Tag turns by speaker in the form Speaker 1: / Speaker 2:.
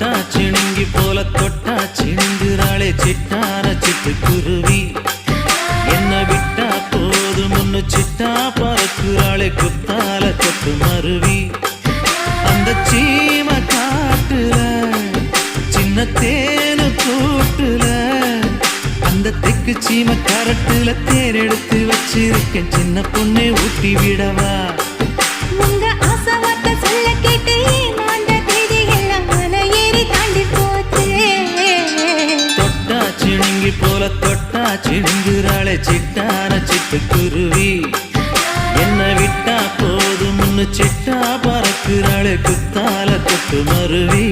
Speaker 1: தொட்டா சிணுங்கி போல தொட்டா சிணுங்குறாளே சிட்டார சிட்டு குருவி. என்ன விட்டா போது முன்னு சிட்டா பறக்குறாளே குத்தால தொட்டு மருவி. அந்த சீம காட்டுல சின்ன தேனு கூட்டுல அந்த தெக்கு சீம கரட்டுல தேர் எடுத்து வச்சிருக்கேன். சின்ன பொண்ணை ஊட்டி விடவா?
Speaker 2: உங்க ஆசை
Speaker 1: விட்டா சிணுங்குறாளே சிட்டான சிட்டுக்குருவி என்ன விட்டா போதும்னு சிட்டா பறக்குறாளே குத்தால தொட்டு மருவி.